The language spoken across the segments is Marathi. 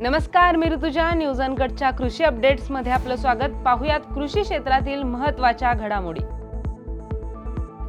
नमस्कार मी ऋतुजा. न्यूज अनकटच्या कृषी अपडेट्समध्ये आपलं स्वागत. पाहुयात कृषी क्षेत्रातील महत्त्वाच्या घडामोडी.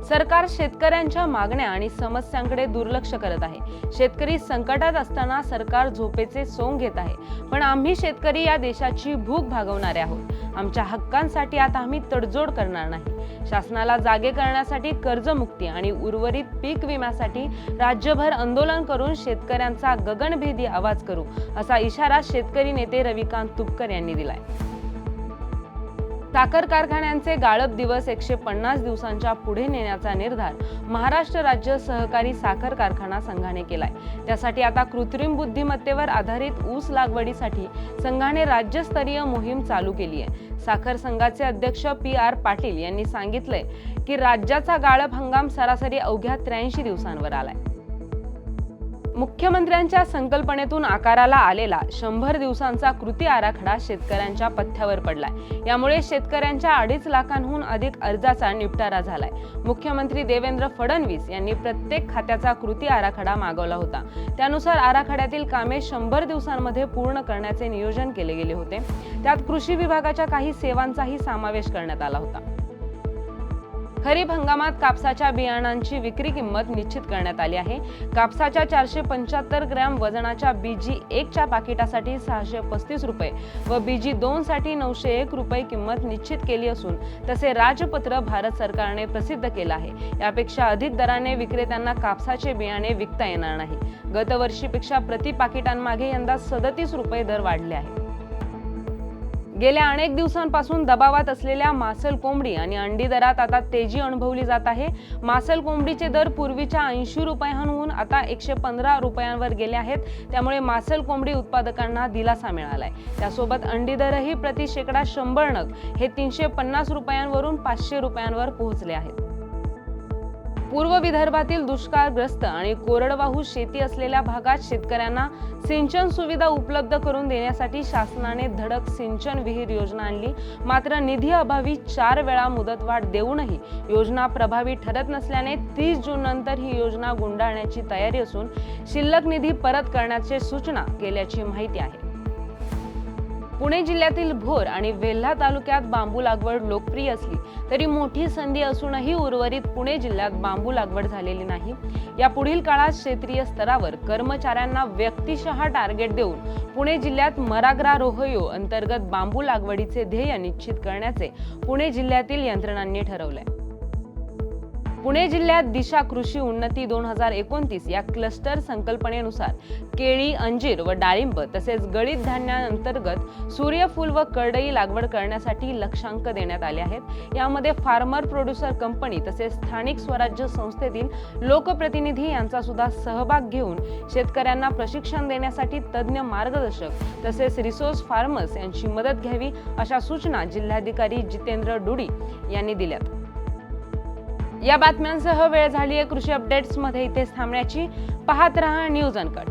सरकार शेतकऱ्यांच्या मागण्या आणि समस्यांकडे दुर्लक्ष करत आहे. शेतकरी संकटात असताना सरकार झोपेचे सोंग घेत आहे. पण आम्ही शेतकरी या देशाची भूक भागवणारे आहोत. आमच्या हक्कांसाठी आता आम्ही तडजोड करणार नाही. शासनाला जागे करण्यासाठी कर्जमुक्ती आणि उर्वरित पीक विम्यासाठी राज्यभर आंदोलन करून शेतकऱ्यांचा गगनभेदी आवाज करू असा इशारा शेतकरी नेते रविकांत तुपकर यांनी दिलाय. साखर कारखान्यांचे गाळप दिवस एकशे पन्नास दिवसांच्या पुढे नेण्याचा निर्धार महाराष्ट्र राज्य सहकारी साखर कारखाना संघाने केलाय. त्यासाठी आता कृत्रिम बुद्धिमत्तेवर आधारित ऊस लागवडीसाठी संघाने राज्यस्तरीय मोहीम चालू केली आहे साखर संघाचे अध्यक्ष पी आर पाटील यांनी सांगितलंय की राज्याचा गाळप हंगाम सरासरी अवघ्या त्र्याऐंशी दिवसांवर आलाय. मुख्यमंत्र्यांच्या संकल्पनेतून आकाराला आलेला शंभर दिवसांचा कृती आराखडा शेतकऱ्यांच्या पथ्यावर पडलाय. यामुळे शेतकऱ्यांच्या अडीच लाखांहून अधिक अर्जाचा निपटारा झालाय. मुख्यमंत्री देवेंद्र फडणवीस यांनी प्रत्येक खात्याचा कृती आराखडा मागवला होता. त्यानुसार आराखड्यातील कामे शंभर दिवसांमध्ये पूर्ण करण्याचे नियोजन केले गेले होते. त्यात कृषी विभागाच्या काही सेवांचाही समावेश करण्यात आला होता. खरीप हंगामात कापसाच्या बियाणांची विक्री किंमत निश्चित करण्यात आली आहे. कापसाच्या चारशे पंच्याहत्तर ग्रॅम वजनाच्या बीजी एकच्या पाकिटासाठी सहाशे पस्तीस रुपये व बीजी दोनसाठी नऊशे एक रुपये किंमत निश्चित केली असून तसे राजपत्र भारत सरकारने प्रसिद्ध केलं आहे. यापेक्षा अधिक दराने विक्रेत्यांना कापसाचे बियाणे विकता येणार नाही. गतवर्षीपेक्षा प्रति पाकिटांमागे यंदा सदतीस रुपये दर वाढले आहे गेल्या अनेक दिवसांपासून दबावात असलेल्या मासल कोंबडी आणि अंडी दरात आता तेजी अनुभवली जात आहे. मासल कोंबडीचे दर पूर्वीच्या ऐंशी रुपयांहून आता एकशे पंधरा रुपयांवर गेले आहेत. त्यामुळे मासल कोंबडी उत्पादकांना दिलासा मिळालाय. त्यासोबत अंडी दरही प्रति शेकडा शंभर नग हे तीनशे पन्नास रुपयांवरून पाचशे रुपयांवर पोहोचले आहेत. पूर्व विदर्भातील दुष्काळग्रस्त आणि कोरडवाहू शेती असलेल्या भागात शेतकऱ्यांना सिंचन सुविधा उपलब्ध करून देण्यासाठी शासनाने धडक सिंचन विहीर योजना आणली. मात्र निधी अभावी चार वेळा मुदतवाढ देऊनही योजना प्रभावी ठरत नसल्याने तीस जून नंतर ही योजना गुंडाळण्याची तयारी असून शिल्लक निधी परत करण्याची सूचना केल्याची माहिती आहे. पुणे जिल्ह्यातील भोर आणि वेल्हा तालुक्यात बांबू लागवड लोकप्रिय असली तरी मोठी संधी असूनही उर्वरित पुणे जिल्ह्यात बांबू लागवड झालेली नाही. या पुढील काळात क्षेत्रीय स्तरावर कर्मचाऱ्यांना व्यक्तिशः टार्गेट देऊन पुणे जिल्ह्यात मराग्रा रोहयो अंतर्गत बांबू लागवडीचे ध्येय निश्चित करण्याचे पुणे जिल्ह्यातील यंत्रणांनी ठरवलंय. पुणे जिल्ह्यात दिशा कृषी उन्नती दोन हजार एकोणतीस या क्लस्टर संकल्पनेनुसार केळी अंजीर व डाळिंब तसेच गळीत धान्यांतर्गत सूर्यफूल व करडई लागवड करण्यासाठी लक्षांक देण्यात आले आहेत. यामध्ये फार्मर प्रोड्युसर कंपनी तसेच स्थानिक स्वराज्य संस्थेतील लोकप्रतिनिधी यांचा सुद्धा सहभाग घेऊन शेतकऱ्यांना प्रशिक्षण देण्यासाठी तज्ज्ञ मार्गदर्शक तसेच रिसोर्स फार्मर्स यांची मदत घ्यावी अशा सूचना जिल्हाधिकारी जितेंद्र डुडी यांनी दिल्यात. या बातम्यांसह वेळ झाली आहे. कृषी अपडेट्समध्ये इथेच थांबण्याची. पाहत रहा न्यूज अनकट.